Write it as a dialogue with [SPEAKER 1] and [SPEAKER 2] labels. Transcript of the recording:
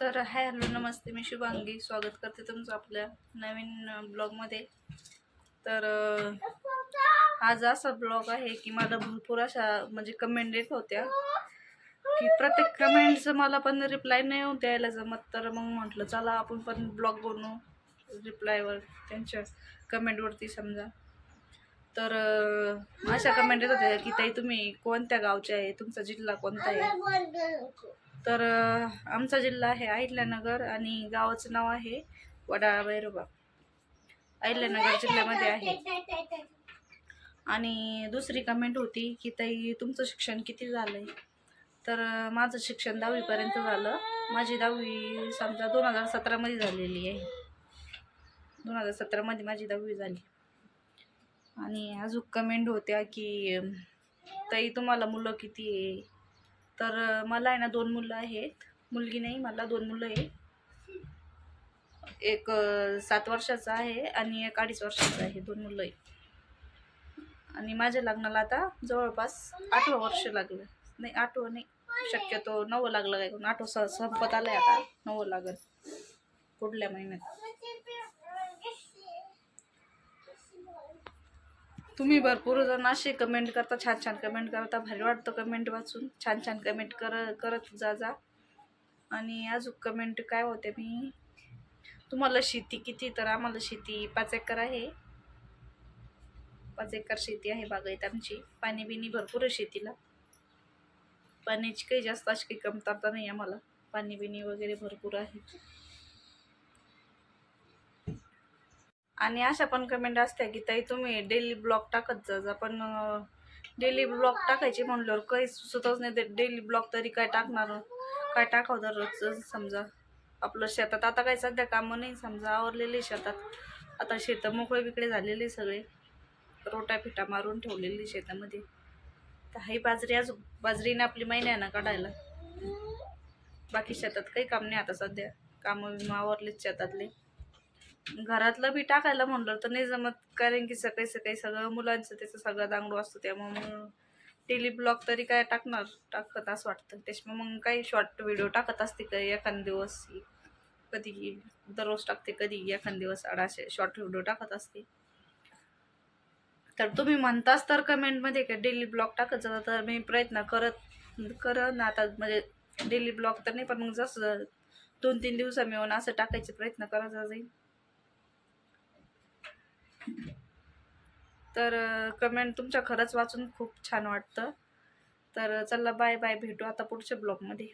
[SPEAKER 1] तर hi hello नमस्ते. मी शुभांगी. स्वागत करते तुमचं आपल्या नवीन ब्लॉगमध्ये. तर आज असा ब्लॉग आहे की मला भरपूर अशा म्हणजे कमेंट येत होत्या. की प्रत्येक कमेंटचं मला पण रिप्लाय नाही होऊन द्यायला जमत. तर मग म्हटलं चला आपण पण ब्लॉग बनवू रिप्लायवर त्यांच्या कमेंटवरती समजा. तर अशा कमेंट येत होत्या की ताई तुम्ही कोणत्या गावचे आहे? तुमचा जिल्हा कोणता आहे? तर आमचा जिल्हा आहे अहिल्यानगर आणि गावाचं नाव आहे वडाळा भैरोबा अहिल्यानगर जिल्ह्यामध्ये आहे. आणि दुसरी कमेंट होती की ताई तुमचं शिक्षण किती झालं आहे तर माझं शिक्षण दहावीपर्यंत झालं. माझी दहावी समजा दोन हजार सतरामध्ये झालेली आहे. दोन हजार सतरामध्ये माझी दहावी झाली. आणि अजून कमेंट होत्या की ताई तुम्हाला मुलं किती आहे? तर मला आहे ना दोन मुलं आहेत. मुलगी नाही मला दोन मुलं आहे एक सात वर्षाचा आहे आणि एक अडीच वर्षाचा आहे. दोन मुलं आहे आणि माझ्या लग्नाला आता जवळपास आठवं वर्ष लागलं. नाही आठवं नाही. शक्यतो नवं लागलं काय करून. आठवं स संपत आलं आहे आता. नवं लागल. पुढल्या महिन्यात. तुम्ही भरपूर जण असे कमेंट करता छान छान कमेंट करता. भारी वाटतं कमेंट वाचून. छान छान कमेंट कर करत जा जा. आणि अजून कमेंट काय होते मी? तुम्हाला शेती किती? तर आम्हाला शेती पाच एकर आहे. पाच एकर शेती आहे बागायत आमची. पाणी बिनी भरपूर आहे शेतीला. पाण्याची काही जास्त अशी काही कमतरता नाही आम्हाला. पाणी बिनी वगैरे भरपूर आहे. आणि अशा पण कमेंट असत्या की ताई तुम्ही डेली ब्लॉग टाकत जा जा पण डेली ब्लॉग टाकायचे म्हणल्यावर काही सुचतच नाही ते डेली ब्लॉग तरी काय टाकणार काय टाकावं दररोज समजा आपलं शेतात आता काय सध्या कामं नाही समजा आवरलेले शेतात. आता शेतं मोकळे बिकडे झालेले सगळे. रोटा फिटा मारून ठेवलेली शेतामध्ये. तर ही बाजरी आज बाजरीने आपली महिना आहे ना काढायला. बाकी शेतात काही काम नाही आता सध्या. कामं बिमं आवरलेच शेतातले. घरातलं बी टाकायला म्हणलं तर नाही जमत. कारण की सकाळी सकाळी सगळं मुलांचं त्याचं सगळं दांगडू असतो त्यामुळे मग डेली ब्लॉग तरी काय टाकणार टाकत असं वाटतं. त्याच्यामुळे मग काही शॉर्ट व्हिडिओ टाकत असते काही एखाद दिवस कधी दररोज टाकते कधी एखाद दिवस अडाशे शॉर्ट व्हिडिओ टाकत असते. तर तुम्ही म्हणताच तर कमेंटमध्ये का डेली ब्लॉग टाकत जाता तर मी प्रयत्न करत करन आता म्हणजे डेली ब्लॉग तर नाही पण मग जसं दोन तीन दिवसा मिळून असं टाकायचे प्रयत्न करायचा जाईल तर कमेंट तुमच्या खरंच वाचून खूप छान वाटतं. तर चला बाय बाय भेटू आता पुढच्या ब्लॉगमध्ये